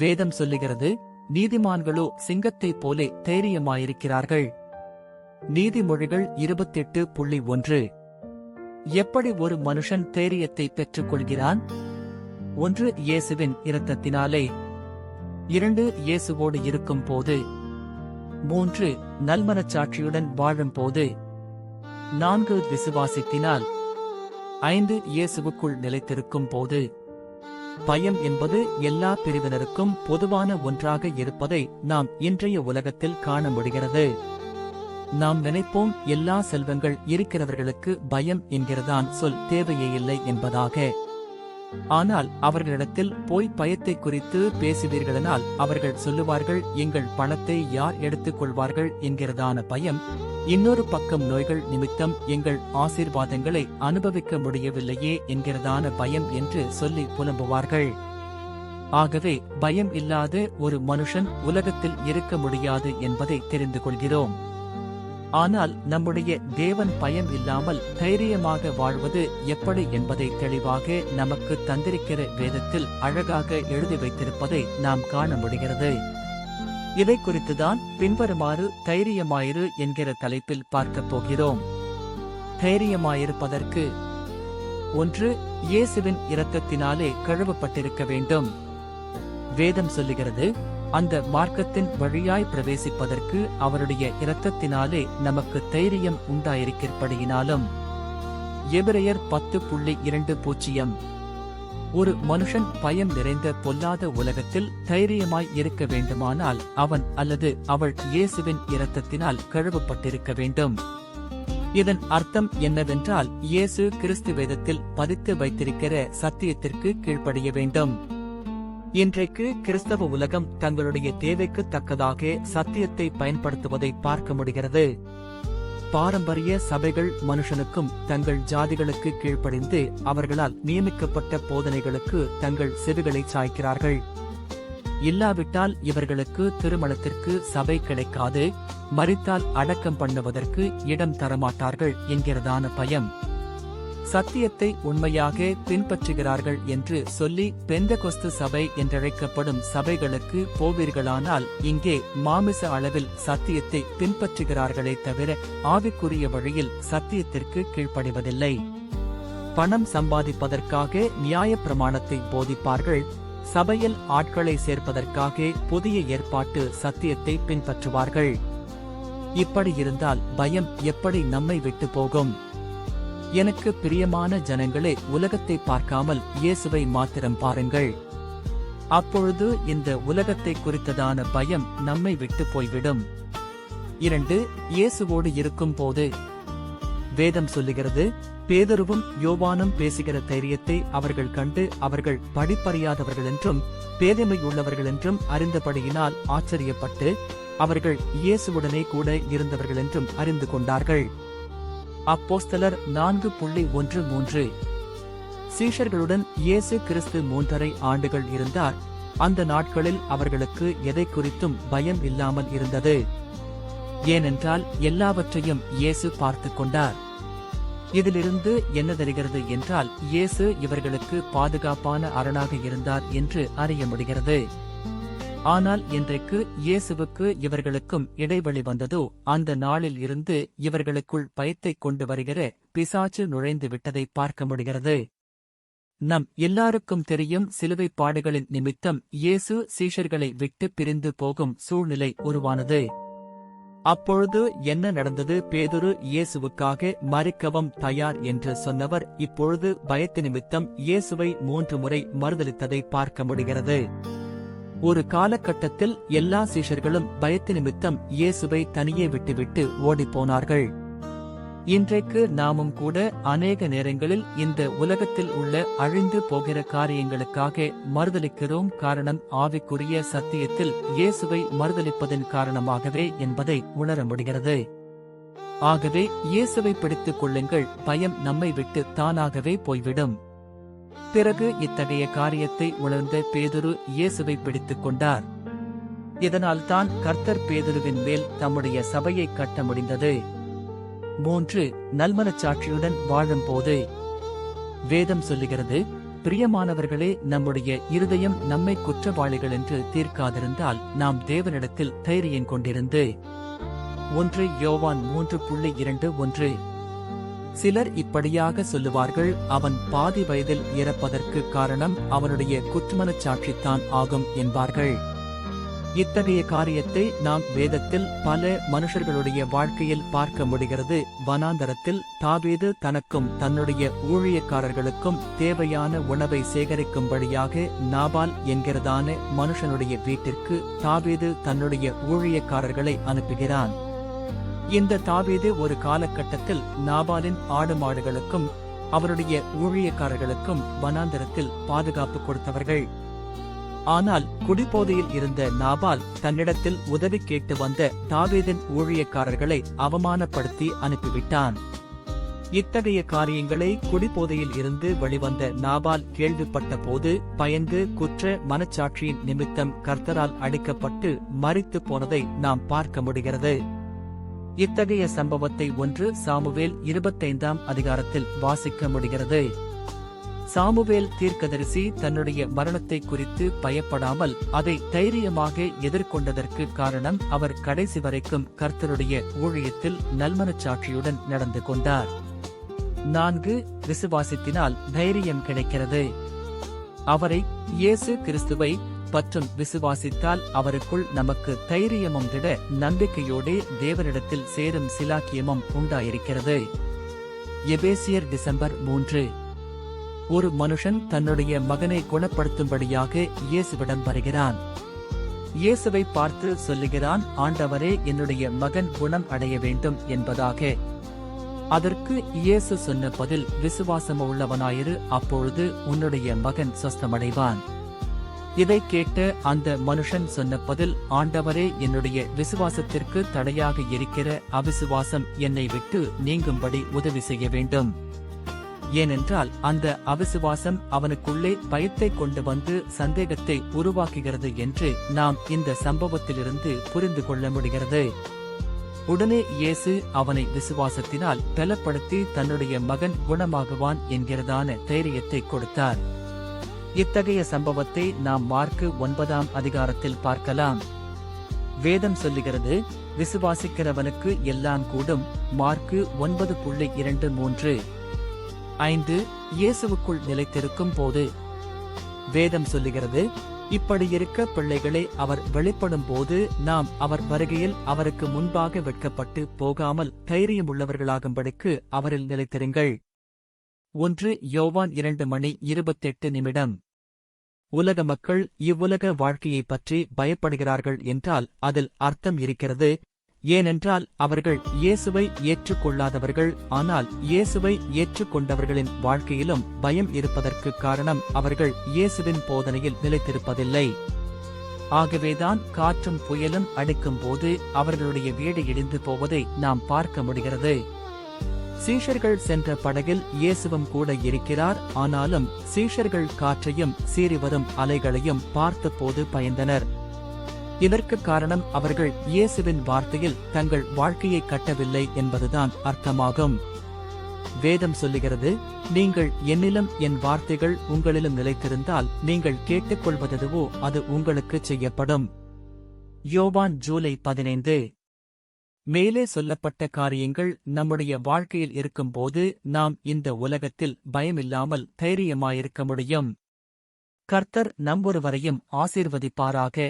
வேதம் சொல்லுகிறது நீதிமான்களோ சிங்கத்தைப் போலே தைரியமாயிருக்கிறார்கள். நீதிமொழிகள் இருபத்தெட்டு புள்ளி ஒன்று. எப்படி ஒரு மனுஷன் தைரியத்தை பெற்றுக் கொள்கிறான் ஒன்று இயேசுவின் இரத்தத்தினாலே. இரண்டு இயேசுவோடு இருக்கும் போது மூன்று நல்மனச்சாட்சியுடன் வாழும் போது நான்கு விசுவாசித்தினால். ஐந்து இயேசுவுக்குள் நிலைத்திருக்கும் போது பயம் என்பது எல்லா பிரிவினருக்கும் பொதுவான ஒன்றாக இருப்பதை நாம் இன்றைய உலகத்தில் காண முடிகிறது. நாம் நினைப்போம் எல்லா செல்வங்கள் இருக்கிறவர்களுக்கு பயம் என்கிறதான் சொல் தேவையே இல்லை என்பதாக. ஆனால் அவர்களிடத்தில் போய் பயத்தை குறித்து பேசுவீர்களானால் அவர்கள் சொல்லுவார்கள் எங்கள் பணத்தை யார் எடுத்துக் கொள்வார்கள் என்கிறதான பயம் இன்னொரு பக்கம் நோய்கள் நிமித்தம் எங்கள் ஆசீர்வாதங்களை அனுபவிக்க முடியவில்லையே என்கிறதான பயம் என்று சொல்லி புலம்புவார்கள். ஆகவே பயம் இல்லாத ஒரு மனுஷன் உலகத்தில் இருக்க முடியாது என்பதை தெரிந்து கொள்கிறோம். ஆனால் நம்முடைய தேவன் பயம் இல்லாமல் தைரியமாக வாழ்வது எப்படி என்பதை தெளிவாக நமக்கு தந்திருக்கிற வேதத்தில் அழகாக எழுதி வைத்திருப்பதை நாம் காண முடிகிறது. இதை குறித்துதான் பின்வருமாறு தைரியமாயிரு என்கிற தலைப்பில் பார்க்கப் போகிறோம். தைரியமாயிருப்பதற்கு ஒன்று இயேசுவின் இரத்தத்தினாலே கழுவப்பட்டிருக்க வேண்டும். வேதம் சொல்லுகிறது அந்த மார்க்கத்தின் வழியாய் பிரவேசிப்பதற்கு அவருடைய இரத்தத்தினாலே நமக்கு தைரியம் உண்டாயிருக்கிறபடியினாலும். எபிரையர் பத்து புள்ளி இரண்டு பூஜ்ஜியம். ஒரு மனுஷன் பயம் நிறைந்த பொல்லாத உலகத்தில் தைரியமாய் இருக்க வேண்டுமானால் அவன் அல்லது அவள் இயேசுவின் இரத்தத்தினால் கழுவப்பட்டிருக்க வேண்டும். இதன் அர்த்தம் என்னவென்றால் இயேசு கிறிஸ்து வேதத்தில் பதித்து வைத்திருக்கிற சத்தியத்திற்கு கீழ்ப்படிய வேண்டும். இன்றைக்கு கிறிஸ்தவ உலகம் தங்களுடைய தேவைக்கு தக்கதாக சத்தியத்தை பயன்படுத்துவதை பார்க்க முடிகிறது. பாரம்பரிய சபைகள் மனுஷனுக்கும் தங்கள் ஜாதிகளுக்கு கீழ்ப்படிந்து அவர்களால் நியமிக்கப்பட்ட போதனைகளுக்கு தங்கள் செவிகளை சாய்க்கிறார்கள். இல்லாவிட்டால் இவர்களுக்கு திருமணத்திற்கு சபை கிடைக்காது. மறித்தால் அடக்கம் பண்ணுவதற்கு இடம் தரமாட்டார்கள் என்கிறதான பயம். சத்தியத்தை உண்மையாக பின்பற்றுகிறார்கள் என்று சொல்லி பெந்தகொஸ்து சபை என்றழைக்கப்படும் சபைகளுக்கு போவீர்களானால் இங்கே மாமிச அளவில் சத்தியத்தை பின்பற்றுகிறார்களே தவிர ஆவிக்குரிய வழியில் சத்தியத்திற்கு கீழ்ப்படிவதில்லை. பணம் சம்பாதிப்பதற்காக நியாயப்பிரமாணத்தை போதிப்பார்கள். சபையில் ஆட்களை சேர்ப்பதற்காக புதிய ஏற்பாட்டு சத்தியத்தை பின்பற்றுவார்கள். இப்படி இருந்தால் பயம் எப்படி நம்மை விட்டு போகும்? எனக்கு பிரியமான ஜனங்களே உலகத்தை பார்க்காமல் இயேசுவை மாத்திரம் பாருங்கள். அப்பொழுது இந்த உலகத்தை குறித்ததான பயம் நம்மை விட்டு போய்விடும். இரண்டு இயேசுவோடு இருக்கும் போது வேதம் சொல்லுகிறது பேதருவும் யோவானும் பேசுகிற தைரியத்தை அவர்கள் கண்டு அவர்கள் படிப்பறியாதவர்கள் என்றும் பேதைமையுள்ளவர்கள் என்றும் அறிந்தபடியினால் ஆச்சரியப்பட்டு அவர்கள் இயேசுவுடனே கூட இருந்தவர்கள் என்றும் அறிந்து கொண்டார்கள். அப்போஸ்தலர் நான்கு புள்ளி ஒன்று மூன்று. சீஷர்களுடன் இயேசு கிறிஸ்து மூன்றரை ஆண்டுகள் இருந்தார். அந்த நாட்களில் அவர்களுக்கு எதை குறித்தும் பயம் இல்லாமல் இருந்தது. ஏனென்றால் எல்லாவற்றையும் இயேசு பார்த்து கொண்டார். இதிலிருந்து என்ன தெரிகிறது என்றால் இயேசு இவர்களுக்கு பாதுகாப்பான அரணாக இருந்தார் என்று அறிய முடிகிறது. ஆனால் இன்றைக்கு இயேசுவுக்கு இவர்களுக்கும் இடைவெளி வந்ததோ அந்த நாளில் இருந்து இவர்களுக்குள் பயத்தை கொண்டு வருகிற பிசாச்சு நுழைந்து விட்டதை பார்க்க முடிகிறது. நம் எல்லாருக்கும் தெரியும் சிலுவை பாடுகளின் நிமித்தம் இயேசு சீஷர்களை விட்டு பிரிந்து போகும் சூழ்நிலை உருவானது. அப்பொழுது என்ன நடந்தது? பேதுரு இயேசுவுக்காக மறுக்கவும் தயார் என்று சொன்னவர் இப்பொழுது பயத்து நிமித்தம் இயேசுவை மூன்று முறை மறுதளித்ததை பார்க்க முடிகிறது. ஒரு காலகட்டத்தில் எல்லா சீஷர்களும் பயத்து நிமித்தம் இயேசுவை தனியே விட்டுவிட்டு ஓடிப்போனார்கள். இன்றைக்கு நாமும் கூட அநேக நேரங்களில் இந்த உலகத்தில் உள்ள அழிந்து போகிற காரியங்களுக்காக மறுதளிக்கிறோம் காரணம் ஆவிக்குரிய சத்தியத்தில் இயேசுவை மறுதளிப்பதன் காரணமாகவே என்பதை உணர முடிகிறது. ஆகவே இயேசுவை பிடித்துக் கொள்ளுங்கள் பயம் நம்மை விட்டு தானாகவே போய்விடும். பிறகு இத்தகைய காரியத்தை உணர்ந்த பேதுரு இயேசுவை பிடித்துக் கொண்டார். இதனால்தான் கர்த்தர் பேதுருவின் மேல் தம்முடைய சபையை கட்ட முடிந்தது. மூன்று நல்மனச்சாட்சியுடன் வாழும்போது வேதம் சொல்லுகிறது பிரியமானவர்களே நம்முடைய இருதயம் நம்மை குற்றவாளிகள் என்று தீர்க்காதிருந்தால் நாம் தேவனிடத்தில் தைரியம் கொண்டிருந்து. ஒன்று யோவான் மூன்று புள்ளி இரண்டு ஒன்று. சிலர் இப்படியாக சொல்லுவார்கள் அவன் பாதி வயதில் இறப்பதற்கு காரணம் அவனுடைய குற்றமனச்சாட்சித்தான் ஆகும் என்பார்கள். இத்தகைய காரியத்தை நாம் வேதத்தில் பல மனுஷர்களுடைய வாழ்க்கையில் பார்க்க முடிகிறது. வனாந்தரத்தில் தாவீது தனக்கும் தன்னுடைய ஊழியக்காரர்களுக்கும் தேவையான உணவை சேகரிக்கும்படியாக நாபால் என்கிறதான மனுஷனுடைய வீட்டிற்கு தாவீது தன்னுடைய ஊழியக்காரர்களை அனுப்புகிறான். இந்த தாவீது ஒரு காலகட்டத்தில் நாபாலின் ஆடு மாடுகளுக்கும் அவருடைய ஊழியக்காரர்களுக்கும் வனாந்தரத்தில் பாதுகாப்பு கொடுத்தவர்கள். ஆனால் குடிபோதையில் இருந்த நாபால் தன்னிடத்தில் உதவி கேட்டு வந்த தாவீதின் ஊழியக்காரர்களை அவமானப்படுத்தி அனுப்பிவிட்டான். இத்தகைய காரியங்களை குடிபோதையில் இருந்து வெளிவந்த நாபால் கேள்விப்பட்ட போது பயந்து குற்ற மனச்சாட்சியின் நிமித்தம் கர்த்தரால் அடிக்கப்பட்டு மறித்து போனதை நாம் பார்க்க முடிகிறது. இத்தகைய சம்பவத்தை ஒன்று சாமுவேல் இருபத்தைந்தாம் அதிகாரத்தில் வாசிக்க முடிகிறது. சாமுவேல் தீர்க்கதரிசி தன்னுடைய மரணத்தை குறித்து பயப்படாமல் அதை தைரியமாக எதிர்கொண்டதற்கு காரணம் அவர் கடைசி வரைக்கும் கர்த்தருடைய ஊழியத்தில் நல்மனச்சாட்சியுடன் நடந்து கொண்டார். நான்கு விசுவாசத்தினால் தைரியம் கிடைக்கிறது. அவரை இயேசு கிறிஸ்துவை பற்றும் விசுவாசித்தால் அவருக்குள் நமக்கு தைரியமும் திட நம்பிக்கையோடே தேவனிடத்தில் சேரும் சிலாக்கியமும் உண்டாயிருக்கிறது. எபேசியர் டிசம்பர் மூன்று. ஒரு மனுஷன் தன்னுடைய மகனை குணப்படுத்தும்படியாக இயேசுவிடம் வருகிறான். இயேசுவை பார்த்து சொல்லுகிறான் ஆண்டவரே என்னுடைய மகன் குணம் அடைய வேண்டும் என்பதாக. அதற்கு இயேசு சொன்ன பதில் விசுவாசம் உள்ளவனாயிரு அப்பொழுது உன்னுடைய மகன் சொஸ்தமடைவான் இதை கேட்ட அந்த மனுஷன் சொன்ன பதில் ஆண்டவரே என்னுடைய விசுவாசத்திற்கு தடையாக இருக்கிற அவிசுவாசம் என்னை விட்டு நீங்கும்படி உதவி செய்ய வேண்டும். ஏனென்றால் அந்த அவிசுவாசம் அவனுக்குள்ளே பயத்தை கொண்டு வந்து சந்தேகத்தை உருவாக்குகிறது என்று நாம் இந்த சம்பவத்திலிருந்து புரிந்து கொள்ள முடிகிறது. உடனே இயேசு அவனை விசுவாசத்தினால் பலப்படுத்தி தன்னுடைய மகன் குணமாகுவான் என்கிறதான தைரியத்தை கொடுத்தார். இத்தகைய சம்பவத்தை நாம் மார்க்கு ஒன்பதாம் அதிகாரத்தில் பார்க்கலாம். வேதம் சொல்லுகிறது விசுவாசிக்கிறவனுக்கு எல்லாம் கூடும் மார்க்கு ஒன்பது புள்ளி இரண்டு மூன்று. ஐந்து இயேசுவுக்குள் நிலைத்திருக்கும் போது. வேதம் சொல்லுகிறது இப்படி இருக்க அவர் வெளிப்படும் போது நாம் அவர் வருகையில் அவருக்கு முன்பாக வெட்கப்பட்டு போகாமல் தைரியமுள்ளவர்களாகும்படிக்கு அவரில் நிலைத்திருங்கள். ஒன்று யோவான் இரண்டு மணி இருபத்தெட்டு நிமிடம். உலக மக்கள் இவ்வுலக வாழ்க்கையைப் பற்றி பயப்படுகிறார்கள் என்றால் அதில் அர்த்தம் இருக்கிறது. ஏனென்றால் அவர்கள் இயேசுவை ஏற்றுக்கொள்ளாதவர்கள் ஆனால் இயேசுவை ஏற்றுக்கொண்டவர்களின் வாழ்க்கையிலும் பயம் இருப்பதற்கு காரணம் அவர்கள் இயேசுவின் போதனையில் நிலைத்திருப்பதில்லை. ஆகவேதான் காற்றும் புயலும் அடிக்கும் போது அவர்களுடைய வீடு இடிந்து போவதை நாம் பார்க்க முடிகிறது. சீஷர்கள் சென்ற படகில் இயேசுவும் கூட இருக்கிறார். ஆனாலும் சீஷர்கள் காற்றையும் சீறி வரும் அலைகளையும் பார்த்தபோது பயந்தனர். இதற்கு காரணம் அவர்கள் இயேசுவின் வார்த்தையில் தங்கள் வாழ்க்கையை கட்டவில்லை என்பதுதான் அர்த்தமாகும். வேதம் சொல்லுகிறது நீங்கள் என்னிலும் என் வார்த்தைகள் உங்களிலும் நிலைத்திருந்தால் நீங்கள் கேட்டுக்கொள்வதெதுவோ அது உங்களுக்கு செய்யப்படும். யோவான் ஜூலை பதினைந்து. மேலே சொல்லப்பட்ட காரியங்கள் நம்முடைய வாழ்க்கையில் இருக்கும்போது நாம் இந்த உலகத்தில் பயமில்லாமல் தைரியமாயிருக்க முடியும். கர்த்தர் நம்பொருவரையும் ஆசீர்வதிப்பாராக.